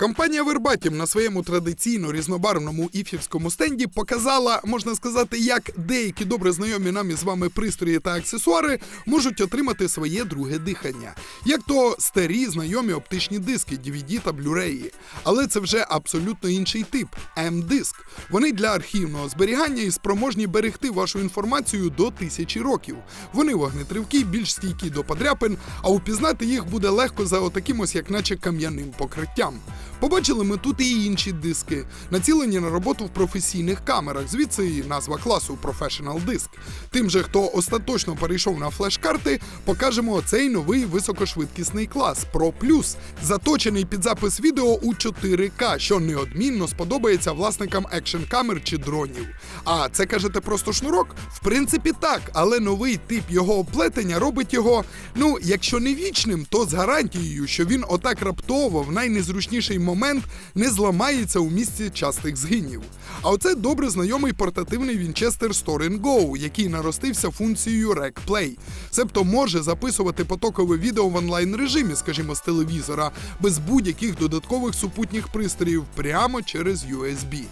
Компанія Verbatim на своєму традиційно різнобарвному іфівському стенді показала, можна сказати, як деякі добре знайомі нам із вами пристрої та аксесуари можуть отримати своє друге дихання, як то старі знайомі оптичні диски, DVD та Blu-ray. Але це вже абсолютно інший тип М-диск. Вони для архівного зберігання і спроможні берегти вашу інформацію до тисячі років. Вони вогнетривкі, більш стійкі до подряпин, а упізнати їх буде легко за отаким ось як наче кам'яним покриттям. Побачили ми тут і інші диски, націлені на роботу в професійних камерах, звідси і назва класу Professional Disk. Тим же, хто остаточно перейшов на флеш-карти, покажемо цей новий високошвидкісний клас Pro Plus, заточений під запис відео у 4К, що неодмінно сподобається власникам екшн камер чи дронів. А це кажете просто шнурок? В принципі, так, але новий тип його оплетення робить його, ну, якщо не вічним, то з гарантією, що він отак раптово в найнезручніший момент не зламається у місці частих згинів. А оце добре знайомий портативний Winchester Store Go, який наростився функцією Rec Play. Себто може записувати потокове відео в онлайн режимі, скажімо, з телевізора, без будь-яких додаткових супутніх пристроїв прямо через USB.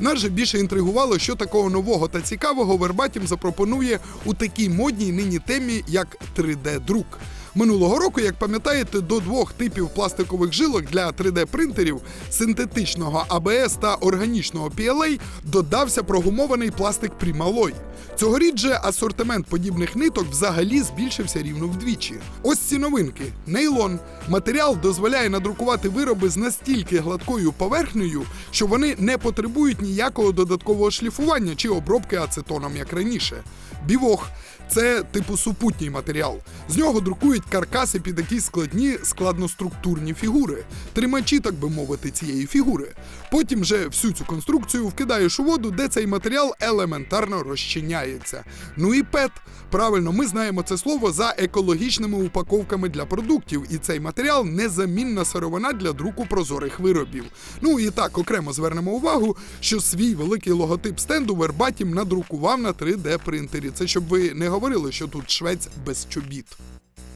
Нас же більше інтригувало, що такого нового та цікавого Verbatim запропонує у такій модній нині темі, як 3D-друк. Минулого року, як пам'ятаєте, до двох типів пластикових жилок для 3D-принтерів синтетичного ABS та органічного PLA додався прогумований пластик Primaloy. Цьогоріч же асортимент подібних ниток взагалі збільшився рівно вдвічі. Ось ці новинки. Нейлон. Матеріал дозволяє надрукувати вироби з настільки гладкою поверхнею, що вони не потребують ніякого додаткового шліфування чи обробки ацетоном, як раніше. Бівох це типу супутній матеріал. З нього друкують каркаси під якісь складні складноструктурні фігури, тримачі, так би мовити, цієї фігури. Потім же всю цю конструкцію вкидаєш у воду, де цей матеріал елементарно розчиняється. Ну і пет. Правильно, ми знаємо це слово за екологічними упаковками для продуктів, і цей матеріал незамінна сировина для друку прозорих виробів. Ну і так окремо звернемо увагу, що свій великий логотип стенду Verbatim надрукував на 3D принтері. Це щоб ви не говорили, що тут швець без чобіт.